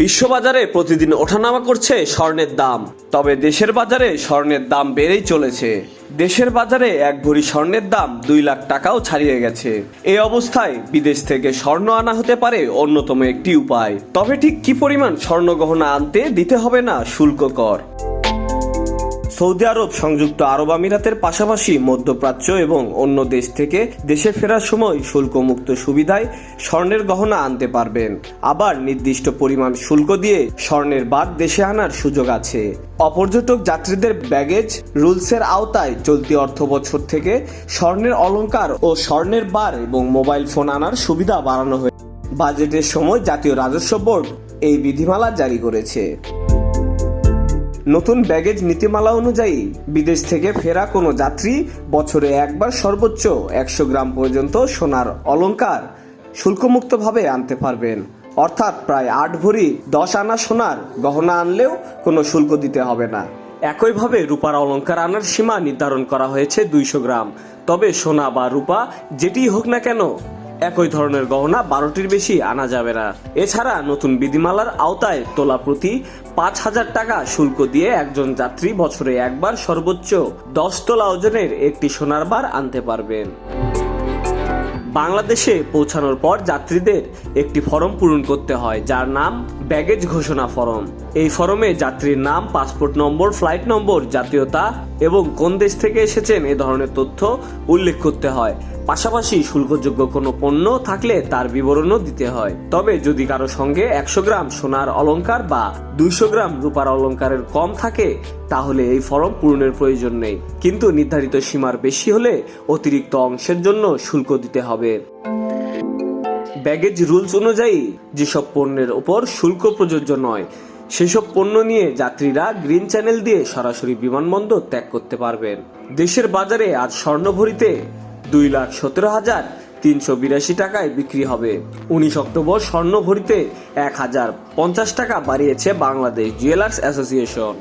বিশ্ববাজারে প্রতিদিন ওঠানামা করছে স্বর্ণের দাম। তবে দেশের বাজারে স্বর্ণের দাম বেড়েই চলেছে। দেশের বাজারে এক ভরি স্বর্ণের দাম দুই লাখ টাকাও ছাড়িয়ে গেছে। এই অবস্থায় বিদেশ থেকে স্বর্ণ আনা হতে পারে অন্যতম একটি উপায়। তবে ঠিক কি পরিমাণ স্বর্ণ গহনা আনতে দিতে হবে না শুল্ক কর। সৌদি আরব, সংযুক্ত আরব আমিরাতের পাশাপাশি মধ্যপ্রাচ্য এবং অন্য দেশ থেকে দেশে ফেরার সময় শুল্কমুক্ত সুবিধায় স্বর্ণের গহনা আনতে পারবেন। আবার নির্দিষ্ট পরিমাণ শুল্ক দিয়ে স্বর্ণের বার দেশে আনার সুযোগ আছে। অপর্যটক যাত্রীদের ব্যাগেজ রুলসের আওতায় চলতি অর্থ বছর থেকে স্বর্ণের অলংকার ও স্বর্ণের বার এবং মোবাইল ফোন আনার সুবিধা বাড়ানো হয়েছে। বাজেটের সময় জাতীয় রাজস্ব বোর্ড এই বিধিমালা জারি করেছে। নতুন ব্যাগেজ নীতিমালা অনুযায়ী বিদেশ থেকে ফেরা কোনো যাত্রী বছরে একবার সর্বোচ্চ একশো গ্রাম পর্যন্ত সোনার অলংকার শুল্কমুক্তভাবে আনতে পারবেন। অর্থাৎ প্রায় আট ভরি দশ আনা সোনার গহনা আনলেও কোনো শুল্ক দিতে হবে না। একইভাবে রূপার অলংকার আনার সীমা নির্ধারণ করা হয়েছে দুইশো গ্রাম। তবে সোনা বা রূপা যেটিই হোক না কেন একই ধরনের গহনা বারোটির বেশি আনা যাবে না। এছাড়া নতুন বিধিমালার আওতায় তোলা প্রতি পাঁচ হাজার টাকা শুল্ক দিয়ে একজন যাত্রী বছরে একবার সর্বোচ্চ দশ তোলা ওজনের একটি সোনার বার আনতে পারবেন। বাংলাদেশে পৌঁছানোর পর যাত্রীদের একটি ফর্ম পূরণ করতে হয়, যার নাম ব্যাগেজ ঘোষণা ফর্ম। এই ফর্মে যাত্রীর নাম, পাসপোর্ট নম্বর, ফ্লাইট নম্বর, জাতীয়তা এবং কোন দেশ থেকে এসেছেন এ ধরনের তথ্য উল্লেখ করতে হয়। পাশাপাশি শুল্কযোগ্য কোনো পণ্য থাকলে তার বিবরণও দিতে হয়। তবে যদি কারও সঙ্গে একশো গ্রাম সোনার অলংকার বা দুইশো গ্রাম রূপার অলংকারের কম থাকে, তাহলে এই ফর্ম পূরণের প্রয়োজন নেই। কিন্তু নির্ধারিত সীমার বেশি হলে অতিরিক্ত অংশের জন্য শুল্ক দিতে হবে। ব্যাগেজ রুলস অনুযায়ী, যেসব পণ্যের ওপর শুল্ক প্রযোজ্য নয়, সেসব পণ্য নিয়ে যাত্রীরা গ্রিন চ্যানেল দিয়ে সরাসরি বিমানবন্দর ত্যাগ করতে পারবেন। দেশের বাজারে আজ স্বর্ণ ভরিতে দুই লাখ সতেরো হাজার তিনশো বিরাশি টাকায় বিক্রি হবে। উনিশ অক্টোবর স্বর্ণ ভরিতে এক হাজার পঞ্চাশ টাকা বাড়িয়েছে বাংলাদেশ জুয়েলার্স অ্যাসোসিয়েশন।